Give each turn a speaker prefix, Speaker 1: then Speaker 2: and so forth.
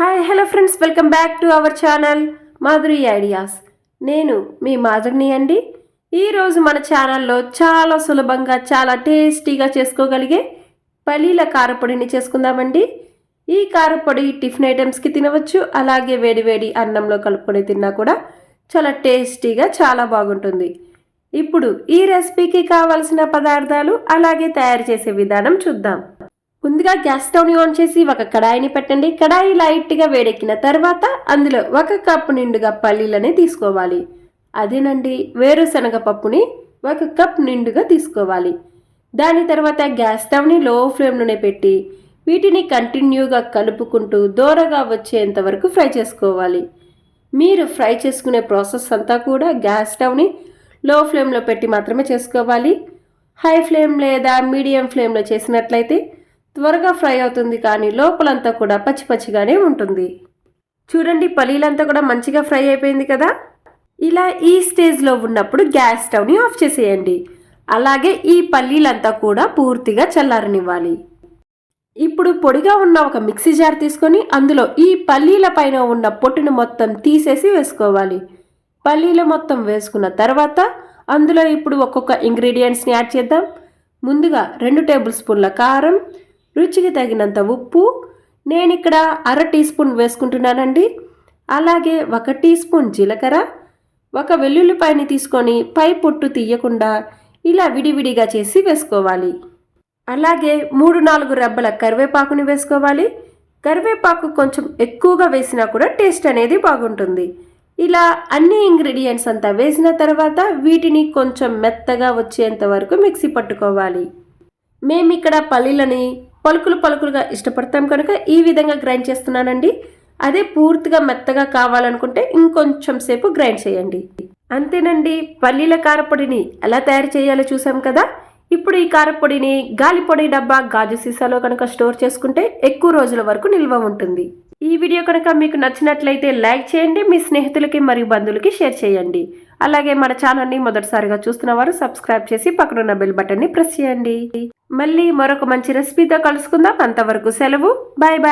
Speaker 1: Hi hello friends welcome back to our channel Madhuri ideas నేను మీ మాధురిని అండి. ఈరోజు మన ఛానల్లో చాలా సులభంగా చాలా టేస్టీగా చేసుకోగలిగే పల్లీల కారపొడిని చేసుకుందామండి. ఈ కారపొడి టిఫిన్ ఐటమ్స్కి తినవచ్చు అలాగే వేడివేడి అన్నంలో కలుపుకొని తిన్నా కూడా చాలా టేస్టీగా చాలా బాగుంటుంది. ఇప్పుడు ఈ రెసిపీకి కావలసిన పదార్థాలు అలాగే తయారు చేసే విధానం చూద్దాం. ముందుగా గ్యాస్ స్టవ్ని ఆన్ చేసి ఒక కడాయిని పెట్టండి. కడాయి లైట్గా వేడెక్కిన తర్వాత అందులో ఒక కప్పు నిండుగా పల్లీలని తీసుకోవాలి. అదేనండి వేరుశనగ పప్పుని ఒక కప్ నిండుగా తీసుకోవాలి. దాని తర్వాత గ్యాస్ స్టవ్ని లో ఫ్లేమ్లోనే పెట్టి వీటిని కంటిన్యూగా కలుపుకుంటూ దూరగా వచ్చేంత వరకు ఫ్రై చేసుకోవాలి. మీరు ఫ్రై చేసుకునే ప్రాసెస్ అంతా కూడా గ్యాస్ స్టవ్ని లో ఫ్లేమ్లో పెట్టి మాత్రమే చేసుకోవాలి. హై ఫ్లేమ్ లేదా మీడియం ఫ్లేమ్లో చేసినట్లయితే త్వరగా ఫ్రై అవుతుంది కానీ లోపలంతా కూడా పచ్చి పచ్చిగానే ఉంటుంది. చూడండి పల్లీలంతా కూడా మంచిగా ఫ్రై అయిపోయింది కదా? ఇలా ఈ స్టేజ్లో ఉన్నప్పుడు గ్యాస్ స్టవ్ని ఆఫ్ చేసేయండి. అలాగే ఈ పల్లీలంతా కూడా పూర్తిగా చల్లారనివ్వాలి. ఇప్పుడు పొడిగా ఉన్న ఒక మిక్సీ జార్ తీసుకొని అందులో ఈ పల్లీల పైన ఉన్న పొట్టును మొత్తం తీసేసి వేసుకోవాలి. పల్లీలు మొత్తం వేసుకున్న తర్వాత అందులో ఇప్పుడు ఒక్కొక్క ఇంగ్రీడియంట్స్ని యాడ్ చేద్దాం. ముందుగా రెండు టేబుల్ స్పూన్ల కారం రుచికి తగినంత ఉప్పు. నేను ఇక్కడ అర టీ స్పూన్ వేసుకుంటున్నానండి. అలాగే ఒక టీ స్పూన్ జీలకర్ర. ఒక వెల్లుల్లిపాయని తీసుకొని పై పొట్టు తీయకుండా ఇలా విడివిడిగా చేసి వేసుకోవాలి. అలాగే మూడు నాలుగు రెబ్బల కరివేపాకుని వేసుకోవాలి. కరివేపాకు కొంచెం ఎక్కువగా వేసినా కూడా టేస్ట్ అనేది బాగుంటుంది. ఇలా అన్ని ఇంగ్రీడియంట్స్ అంతా వేసిన తర్వాత వీటిని కొంచెం మెత్తగా వచ్చేంత వరకు మిక్సీ పట్టుకోవాలి. మేము ఇక్కడ పల్లీలని పలుకులు పలుకులుగా ఇష్టపడతాం కనుక ఈ విధంగా గ్రైండ్ చేస్తున్నానండి. అదే పూర్తిగా మెత్తగా కావాలనుకుంటే ఇంకొంచెం సేపు గ్రైండ్ చేయండి. అంతేనండి పల్లీల కారపొడిని ఎలా తయారు చేయాలో చూసాం కదా? ఇప్పుడు ఈ కారపొడిని గాలిపొడి డబ్బా గాజు సీసాలో కనుక స్టోర్ చేసుకుంటే ఎక్కువ రోజుల వరకు నిల్వ ఉంటుంది. ఈ వీడియో కనుక మీకు నచ్చినట్లయితే లైక్ చేయండి మీ స్నేహితులకి మరియు బంధువులకి షేర్ చేయండి. అలాగే మన ఛానల్ని మొదటిసారిగా చూస్తున్న వారు సబ్స్క్రైబ్ చేసి పక్కనున్న బెల్ బటన్ని ప్రెస్ చేయండి. మళ్ళీ మరొక మంచి రెసిపీతో కలుసుకుందాం. అంతవరకు సెలవు. Bye bye